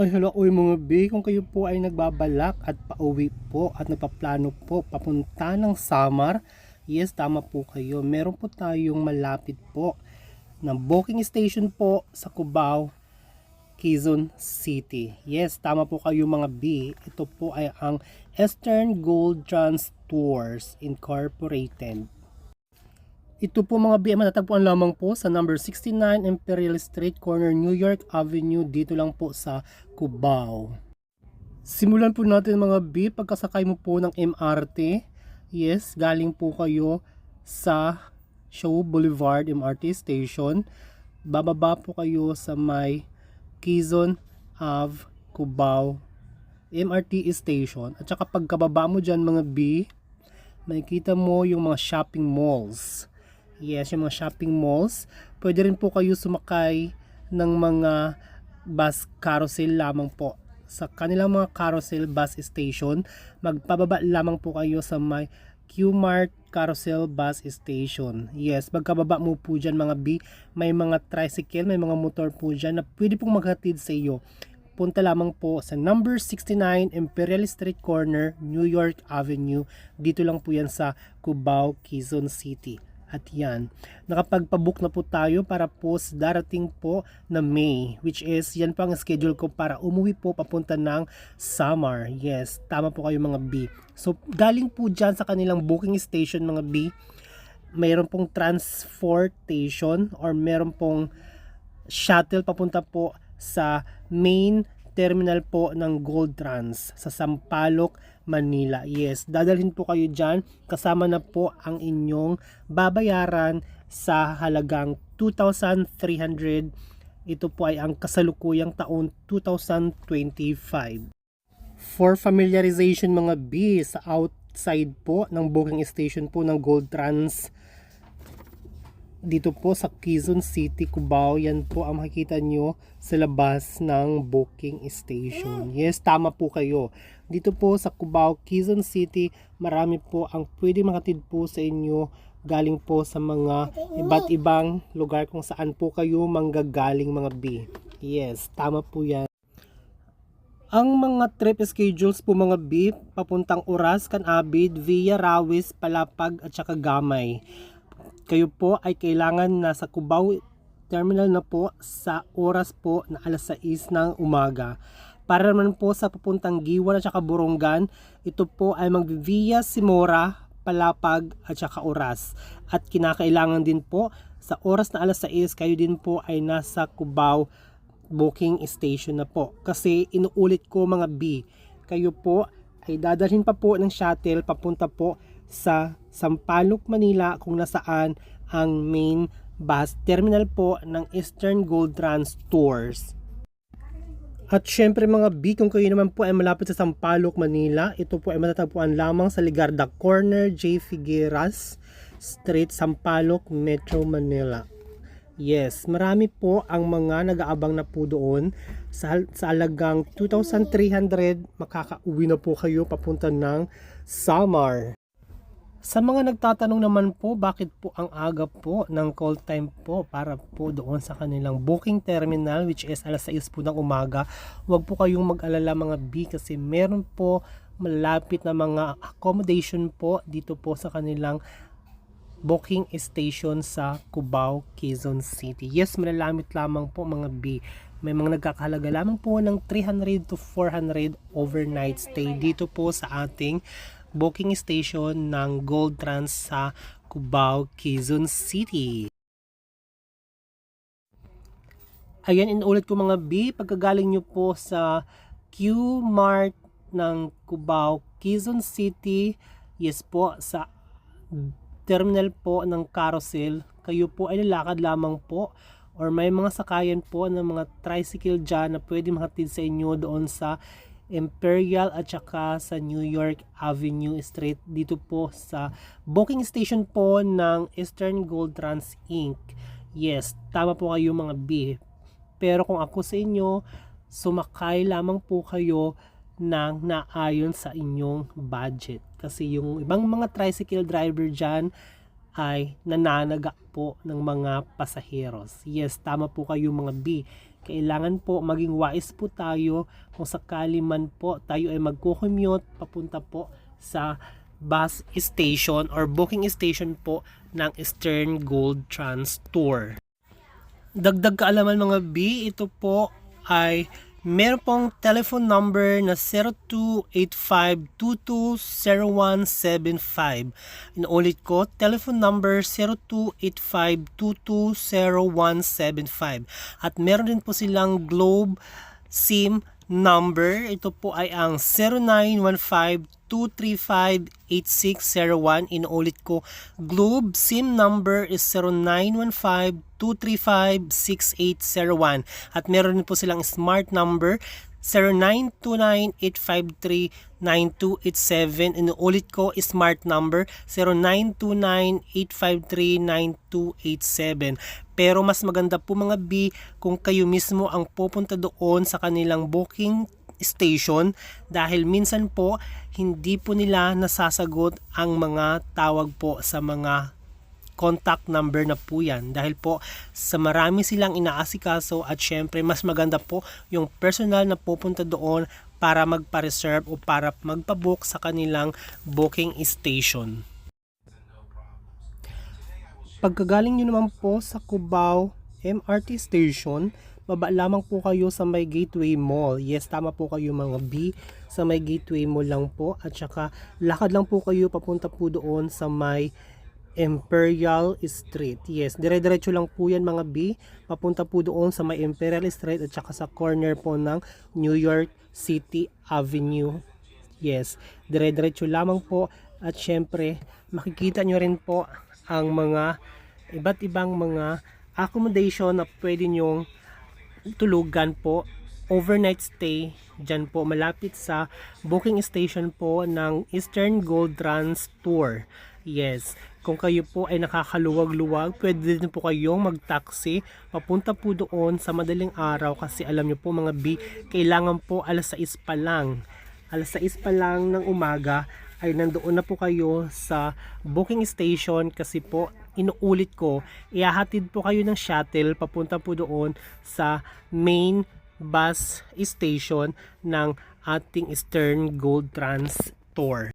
Ay hello oy mga B, kung kayo po ay nagbabalak at pauwi po at nagpaplano po papunta ng Samar, yes tama po kayo. Meron po tayong malapit po na booking station po sa Cubao, Quezon City. Yes, tama po kayo mga B. Ito po ay ang Eastern Gold Trans Tours Incorporated. Ito po mga BM matatagpuan lamang po sa number 69 Imperial Street, corner New York Avenue, dito lang po sa Cubao. Simulan po natin mga B, pagkasakay mo po ng MRT. Yes, galing po kayo sa Show Boulevard MRT Station. Bababa po kayo sa may Quezon Ave, Cubao MRT Station. At saka pagkababa mo dyan mga B, makikita mo yung mga shopping malls. Yes, yung mga shopping malls. Pwede rin po kayo sumakay ng mga bus carousel lamang po. Sa kanilang mga carousel bus station, magpababa lamang po kayo sa may Q-Mart Carousel Bus Station. Yes, pagkababa mo po dyan mga B, may mga tricycle, may mga motor po dyan na pwede pong maghatid sa iyo. Punta lamang po sa number 69 Imperial Street Corner, New York Avenue. Dito lang po yan sa Cubao, Quezon City. At yan, nakapagpabook na po tayo para po darating po na May, which is yan po ang schedule ko para umuwi po papunta ng Samar. Yes, tama po kayo mga B. So, galing po dyan sa kanilang booking station mga B, mayroon pong transportation or mayroon pong shuttle papunta po sa main terminal po ng Gold Trans sa Sampaloc, Manila. Yes, dadalhin po kayo dyan kasama na po ang inyong babayaran sa halagang 2,300. Ito po ay ang kasalukuyang taon 2025. For familiarization mga B, sa outside po ng booking station po ng Gold Trans dito po sa Quezon City, Cubao, yan po ang makikita nyo sa labas ng booking station. Yes, tama po kayo. Dito po sa Cubao, Quezon City, marami po ang pwede makatid po sa inyo galing po sa mga iba't ibang lugar kung saan po kayo manggagaling mga B. Yes, tama po yan. Ang mga trip schedules po mga B, papuntang Oras, Canabid, via Rawis, Palapag at saka Gamay kayo po ay kailangan nasa Cubao Terminal na po sa oras po na alas 6 ng umaga. Para naman po sa papuntang Giwan at saka Borongan, ito po ay mag-via Simora, Palapag at saka Oras. At kinakailangan din po sa oras na alas 6 kayo din po ay nasa Cubao booking station na po. Kasi inuulit ko mga B, kayo po ay dadalhin pa po ng shuttle papunta po sa Sampaloc, Manila kung nasaan ang main bus terminal po ng Eastern Gold Trans Tours. At syempre mga B, kung kayo naman po ay malapit sa Sampaloc, Manila, ito po ay matatagpuan lamang sa Ligarda Corner, J. Figueras Street, Sampaloc, Metro Manila. Yes, marami po ang mga nag-aabang na po doon. Sa, sa alagang 2,300, makakauwi na po kayo papunta ng Samar. Sa mga nagtatanong naman po, bakit po ang aga po ng call time po para po doon sa kanilang booking terminal which is alas 6 po ng umaga. Huwag po kayong mag-alala mga B kasi meron po malapit na mga accommodation po dito po sa kanilang booking station sa Cubao, Quezon City. Yes, malalamit lamang po mga B. May mga nagkakahalaga lamang po ng 300 to 400 overnight stay dito po sa ating booking station ng Gold Trans sa Cubao, Quezon City. Ayan, inulit ko mga B, pagkagaling nyo po sa Q-Mart ng Cubao, Quezon City, yes po, sa terminal po ng carousel, kayo po ay lalakad lamang po or may mga sakayan po ng mga tricycle dyan na pwede makatid sa inyo doon sa Imperial at saka sa New York Avenue Street dito po sa booking station po ng Eastern Gold Trans Inc. Yes, tama po kayo mga B. Pero kung ako sa inyo, sumakay lamang po kayo ng naayon sa inyong budget. Kasi yung ibang mga tricycle driver dyan ay nananaga po ng mga pasaheros. Yes, tama po kayo mga B. kailangan po maging wise po tayo kung sakali man po tayo ay magko-commute papunta po sa bus station or booking station po ng Eastern Gold Trans Tour. Dagdag kaalaman mga B, ito po ay meron pong telephone number na 0285220175. Inuulit ko, telephone number 0285220175. At meron din po silang Globe SIM number. Ito po ay ang 0915-235-8601. Inuulit ko, Globe SIM number is 0915-235-6801. At meron din po silang smart number 0929-853-9287. Inuulit ko, smart number 0929-853-9287. Pero mas maganda po mga B kung kayo mismo ang pupunta doon sa kanilang booking station dahil minsan po hindi po nila nasasagot ang mga tawag po sa mga contact number na po yan dahil po sa marami silang inaasikaso at syempre mas maganda po yung personal na pupunta doon para magpa-reserve o para magpa-book sa kanilang booking station. Pagkagaling nyo naman po sa Cubao MRT Station, baba lamang po kayo sa may Gateway Mall. Yes, tama po kayo mga B. Sa may Gateway Mall lang po. At saka, lakad lang po kayo papunta po doon sa may Imperial Street. Yes, dire-diretso lang po yan mga B. Papunta po doon sa may Imperial Street at saka sa corner po ng New York City Avenue. Yes, dire-diretso lamang po. At syempre, makikita nyo rin po ang mga iba't ibang mga accommodation na pwede nyong tulugan po overnight stay dyan po malapit sa booking station po ng Eastern Gold Trans Tour. Yes, kung kayo po ay nakakaluwag-luwag, pwede din po kayong mag-taxi papunta po doon sa madaling araw kasi alam nyo po mga B, kailangan po alas 6 pa lang. Alas 6 pa lang ng umaga ay nandoon na po kayo sa booking station kasi po inuulit ko, ihahatid po kayo ng shuttle papunta po doon sa main bus station ng ating Eastern Gold Trans Tour.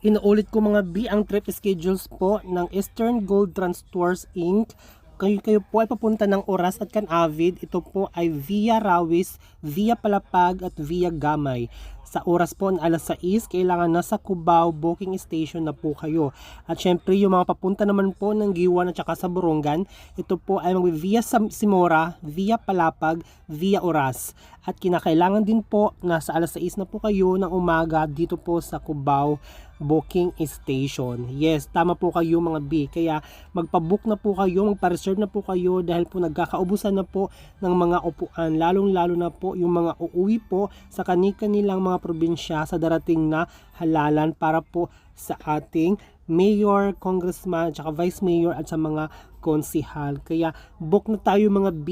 Inuulit ko mga B ang trip schedules po ng Eastern Gold Trans Tours Inc. Kayo, kayo po ay papunta ng Oras at Canavid. Ito po ay via Rawis, via Palapag at via Gamay. Sa oras po ng alas 6, kailangan nasa Cubao booking station na po kayo. At syempre yung mga papunta naman po ng Giwan at saka sa Borongan, ito po ay mag via Simora, via Palapag, via Oras. At kinakailangan din po nasa alas 6 na po kayo ng umaga dito po sa Cubao booking station. Yes, tama po kayo mga B. Kaya magpa-book na po kayo, magpa-reserve na po kayo dahil po nagkakaubusan na po ng mga upuan. Lalong-lalo na po yung mga uuwi po sa kani-kanilang mga probinsya sa darating na halalan para po sa ating mayor, congressman, at vice mayor at sa mga konsihal. Kaya book na tayo mga B.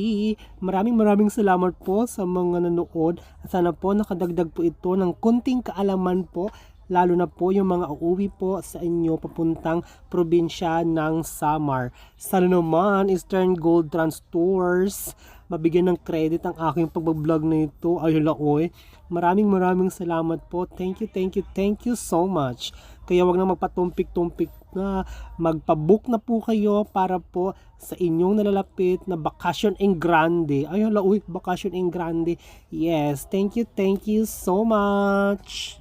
Maraming maraming salamat po sa mga nanood at sana po nakadagdag po ito ng kunting kaalaman po lalo na po yung mga uuwi po sa inyo papuntang probinsya ng Samar. Sana naman Eastern Gold Trans Tours mabigyan ng credit ang aking pagbablog na ito. Ay oy. Maraming maraming salamat po. Thank you, thank you, thank you so much. Kaya wag na magpatumpik-tumpik na magpabook na po kayo para po sa inyong nalalapit na Bakasyon en Grande. Ay hala, uy, Bakasyon en Grande. Yes, thank you, thank you so much.